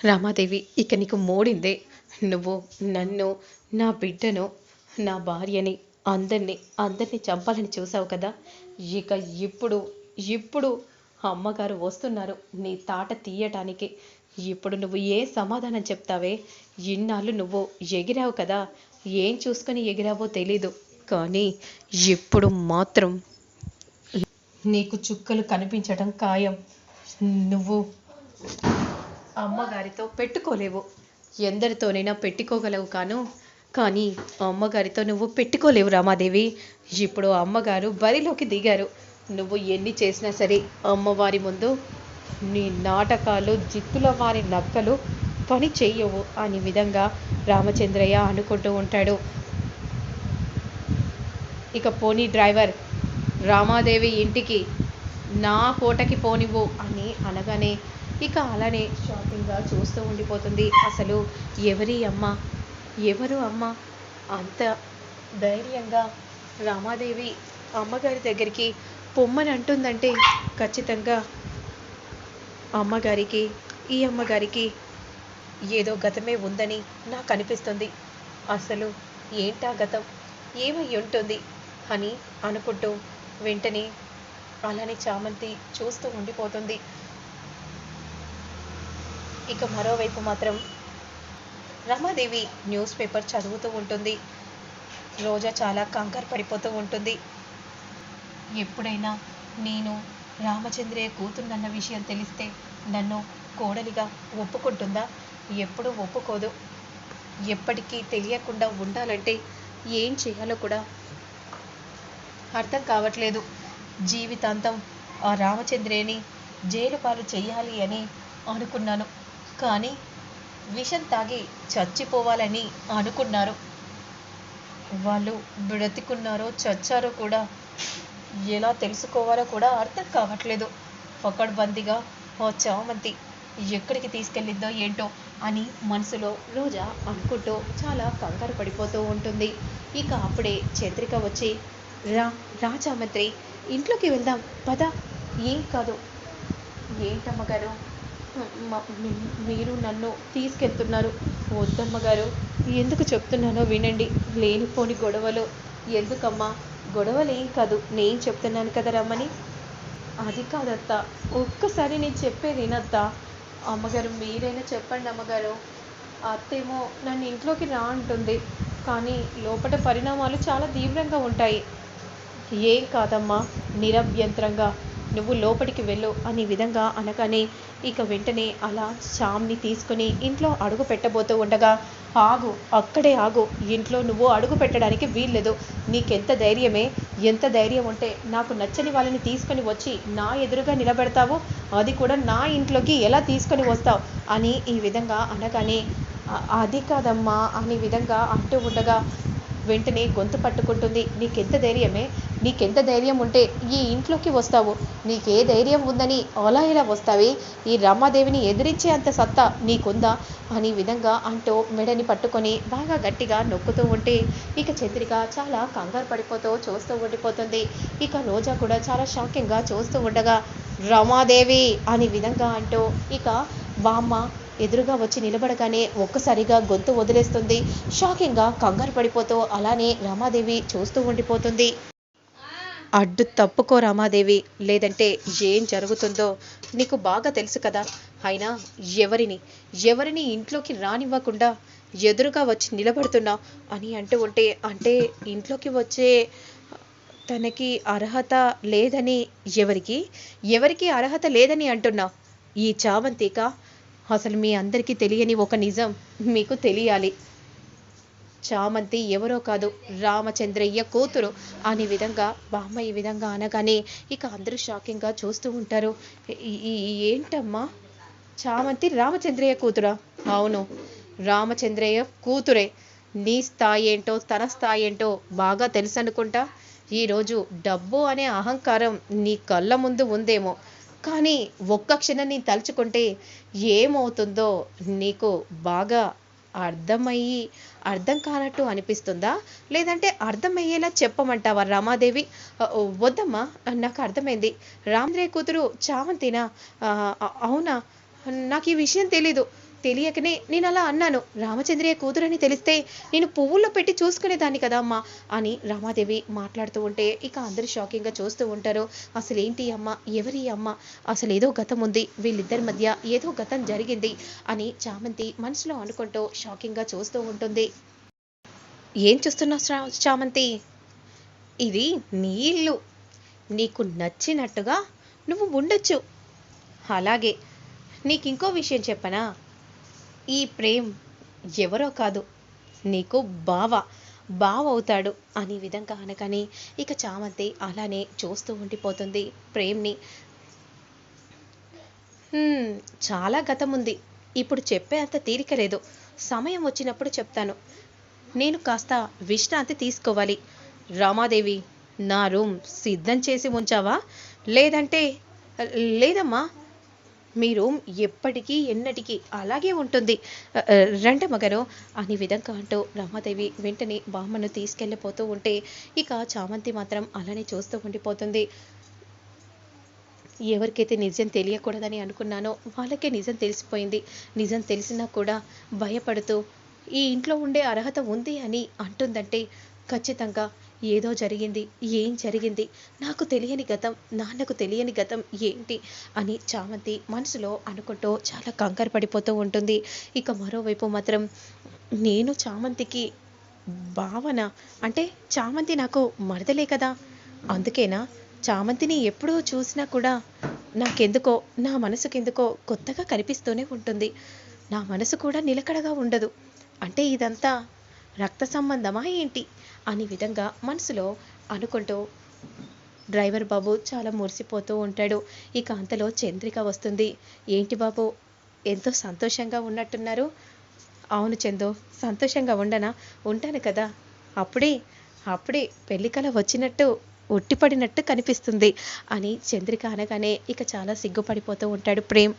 రామాదేవి ఇక నీకు మోడిందే. నువ్వు నన్ను నా బిడ్డను నా భార్యని అందరినీ అందరినీ చంపాలని చూసావు కదా? ఇక ఇప్పుడు ఇప్పుడు అమ్మగారు వస్తున్నారు నీ తాట తీయటానికి. ఇప్పుడు నువ్వు ఏ సమాధానం చెప్తావే? ఇన్నాళ్ళు నువ్వు ఎగిరావు కదా? ఏం చూసుకొని ఎగిరావో తెలీదు. కానీ ఇప్పుడు మాత్రం నీకు చుక్కలు కనిపించడం ఖాయం. నువ్వు అమ్మగారితో పెట్టుకోలేవు. ఎందరితోనైనా పెట్టుకోగలవు కాను కానీ అమ్మగారితో నువ్వు పెట్టుకోలేవు రామాదేవి. ఇప్పుడు అమ్మగారు బరిలోకి దిగారు. నువ్వు ఎన్ని చేసినా సరే అమ్మవారి ముందు నీ నాటకాలు జిత్తుల వారి నక్కలు పని చెయ్యవు అని విధంగా రామచంద్రయ్య అనుకుంటూ ఉంటాడు. ఇక పోనీ డ్రైవర్ రామాదేవి ఇంటికి నా కోటకి పోనివ్వు అని అనగానే ఇక అలానే షాకింగ్గా చూస్తూ ఉండిపోతుంది. అసలు ఎవరి అమ్మ? ఎవరు అమ్మ? అంత ధైర్యంగా రామాదేవి అమ్మగారి దగ్గరికి పొమ్మని అంటుందంటే ఖచ్చితంగా అమ్మగారికి ఈ అమ్మగారికి ఏదో గతమే ఉందని నాకు అనిపిస్తుంది. అసలు ఏంటా గతం? ఏమై ఉంటుంది? అని అనుకుంటూ వెంటనే అలానే చామంతి చూస్తూ ఉండిపోతుంది. ఇక మరోవైపు మాత్రం రమాదేవి న్యూస్ పేపర్ చదువుతూ ఉంటుంది. రోజా చాలా కంకర పడిపోతూ ఉంటుంది. ఎప్పుడైనా నేను రామచంద్రయ్య కూతున్నన్న విషయం తెలిస్తే నన్ను కోడలిగా ఒప్పుకుంటుందా? ఎప్పుడూ ఒప్పుకోదు. ఎప్పటికీ తెలియకుండా ఉండాలంటే ఏం చేయాలో కూడా అర్థం కావట్లేదు. జీవితాంతం ఆ రామచంద్రయ్యని జైలు పాలు చేయాలి అని అనుకున్నాను. కానీ విషం తాగి చచ్చిపోవాలని అనుకున్నారు. వాళ్ళు బ్రతికున్నారో చచ్చారో కూడా ఎలా తెలుసుకోవాలో కూడా అర్థం కావట్లేదు. పకడ్బందీగా ఓ చామంతి ఎక్కడికి తీసుకెళ్ళిందో ఏంటో అని మనసులో రోజా అనుకుంటూ చాలా కంగారు పడిపోతూ ఉంటుంది. ఇక అప్పుడే చంద్రిక వచ్చి రా రా చామంత్రి ఇంట్లోకి వెళ్దాం పద. ఏం కాదు. ఏంటమ్మగారు మీరు నన్ను తీసుకెళ్తున్నారు. వద్దమ్మగారు ఎందుకు చెప్తున్నానో వినండి. లేనిపోని గొడవలు. ఎందుకమ్మా? గొడవలు ఏం కాదు. నేను చెప్తున్నాను కదా రమ్మని. అది కాదత్త. ఒక్కసారి నేను చెప్పేది ఏనత్తా అమ్మగారు మీరైనా చెప్పండి అమ్మగారు. అత్తేమో నన్ను ఇంట్లోకి రా అంటుంది. కానీ లోపల పరిణామాలు చాలా తీవ్రంగా ఉంటాయి. ఏం కాదమ్మా? నిరభ్యంతరంగా. నువ్వు లోపలికి వెళ్ళు అనే విధంగా అనగానే ఇక వెంటనే అలా శ్యామ్ని తీసుకుని ఇంట్లో అడుగు పెట్టబోతూ ఉండగా ఆగు అక్కడే ఆగు. ఇంట్లో నువ్వు అడుగు పెట్టడానికి వీల్లేదు. నీకెంత ధైర్యమే? ఎంత ధైర్యం ఉంటే నాకు నచ్చని వాళ్ళని తీసుకొని వచ్చి నా ఎదురుగా నిలబెడతావు? అది కూడా నా ఇంట్లోకి ఎలా తీసుకొని వస్తావు? అని ఈ విధంగా అనగానే అది కాదమ్మా అనే విధంగా అంటూ ఉండగా వెంటనే గొంతు పట్టుకుంటుంది. నీకెంత ధైర్యమే? నీకెంత ధైర్యం ఉంటే ఈ ఇంట్లోకి వస్తావు. నీకే ధైర్యం ఉందని అలా ఇలా వస్తావి? ఈ రమాదేవిని ఎదిరించే అంత సత్తా నీకుందా? అని విధంగా అంటూ మెడని పట్టుకొని బాగా గట్టిగా నొక్కుతూ ఉంటే ఇక చంద్రిక చాలా కంగారు పడిపోతూ చూస్తూ ఉండిపోతుంది. ఇక రోజా కూడా చాలా షాకింగ్గా చూస్తూ ఉండగా రమాదేవి అని విధంగా అంటూ ఇక బామ్మ ఎదురుగా వచ్చి నిలబడగానే ఒక్కసారిగా గొంతు వదిలేస్తుంది. షాకింగ్గా కంగారు పడిపోతూ అలానే రమాదేవి చూస్తూ ఉండిపోతుంది. అడ్డు తప్పుకో రమాదేవి లేదంటే ఏం జరుగుతుందో నీకు బాగా తెలుసు కదా. అయినా ఎవరిని ఎవరిని ఇంట్లోకి రానివ్వకుండా ఎదురుగా వచ్చి నిలబడుతున్నా అని అంటూ ఉంటే అంటే ఇంట్లోకి వచ్చే తనకి అర్హత లేదని ఎవరికి? ఎవరికి అర్హత లేదని అంటున్నా ఈ చావంతిక అసలు మీ అందరికీ తెలియని ఒక నిజం మీకు తెలియాలి. చామంతి ఎవరో కాదు రామచంద్రయ్య కూతురు. అనే విధంగా బామ్మ ఈ విధంగా అనగానే ఇక అందరూ షాకింగ్గా చూస్తూ ఉంటారు. ఈ- ఏంటమ్మా? చామంతి రామచంద్రయ్య కూతురా? అవును రామచంద్రయ్య కూతురే. నీ స్థాయి ఏంటో తన స్థాయి ఏంటో బాగా తెలుసు అనుకుంటా ఈరోజు డబ్బు అనే అహంకారం నీ కళ్ళ ముందు ఉందేమో. కానీ ఒక్క క్షణం నీ తలుచుకుంటే ఏమవుతుందో నీకు బాగా అర్థమయ్యి అర్థం కానట్టు అనిపిస్తుందా? లేదంటే అర్థమయ్యేలా చెప్పమంటావా రమాదేవి? వద్దమ్మా నాకు అర్థమైంది. రామద్రయ్య కూతురు చావంతినా "ఆ, అవునా? నాకు ఈ విషయం తెలీదు. తెలియకనే నేను అలా అన్నాను. రామచంద్రయ్య కూతురని తెలిస్తే నేను పువ్వుల్లో పెట్టి చూసుకునేదాన్ని కదా అమ్మా అని రామాదేవి మాట్లాడుతూ ఉంటే ఇక అందరూ షాకింగ్గా చూస్తూ ఉంటారు. అసలు ఏంటి అమ్మ? ఎవరి అమ్మ? అసలు ఏదో గతం ఉంది. వీళ్ళిద్దరి మధ్య ఏదో గతం జరిగింది అని చామంతి మనసులో అనుకుంటూ షాకింగ్గా చూస్తూ ఉంటుంది. ఏం చూస్తున్నావు చామంతి? ఇది నీ ఇల్లు. నీకు నచ్చినట్టుగా నువ్వు ఉండొచ్చు. అలాగే నీకు ఇంకో విషయం చెప్పనా? ఈ ప్రేమ్ ఎవరో కాదు. నీకు బావ బావ అవుతాడు అనే విధంగా అనగానే ఇక చామంతి అలానే చూస్తూ ఉండిపోతుంది ప్రేమ్ని. చాలా గతం ఉంది ఇప్పుడు చెప్పే అంత తీరిక లేదు. సమయం వచ్చినప్పుడు చెప్తాను. నేను కాస్త విశ్రాంతి తీసుకోవాలి. రామాదేవి నా రూమ్ సిద్ధం చేసి ఉంచావా? లేదంటే లేదమ్మా మీ రూమ్ ఎప్పటికీ ఎన్నటికీ అలాగే ఉంటుంది. రండి అ, అని అనే విధంగా అంటూ రమాదేవి వెంటనే బామ్మను తీసుకెళ్ళిపోతూ ఉంటే ఇక చామంతి మాత్రం అలానే చూస్తూ ఉండిపోతుంది. ఎవరికైతే నిజం తెలియకూడదని అనుకున్నానో వాళ్ళకే నిజం తెలిసిపోయింది. నిజం తెలిసినా కూడా భయపడుతూ ఈ ఇంట్లో ఉండే అర్హత ఉంది అని అంటుందంటే ఖచ్చితంగా ఏదో జరిగింది ఏం జరిగింది? నాకు తెలియని గతం నాన్నకు తెలియని గతం ఏంటి? అని చామంతి మనసులో అనుకుంటూ చాలా కంగారు పడిపోతూ ఉంటుంది. ఇక మరోవైపు మాత్రం నేను చామంతికి భావన అంటే చామంతి నాకు మరదలే కదా. అందుకేనా? చామంతిని ఎప్పుడూ చూసినా కూడా నాకెందుకో నా మనసుకెందుకో కొత్తగా కనిపిస్తూనే ఉంటుంది. నా మనసు కూడా నిలకడగా ఉండదు. అంటే ఇదంతా రక్త సంబంధమా ఏంటి? అనే విధంగా మనసులో అనుకుంటూ డ్రైవర్ బాబు చాలా మురిసిపోతూ ఉంటాడు. ఇక అంతలో చంద్రిక వస్తుంది. ఏంటి బాబు? ఎంతో సంతోషంగా ఉన్నట్టున్నారు. అవును చందు సంతోషంగా ఉండనా? ఉంటాను కదా. అప్పుడే అప్పుడే పెళ్ళికల వచ్చినట్టు ఒట్టిపడినట్టు కనిపిస్తుంది అని చంద్రిక అనగానే ఇక చాలా సిగ్గుపడిపోతూ ఉంటాడు ప్రేమ్.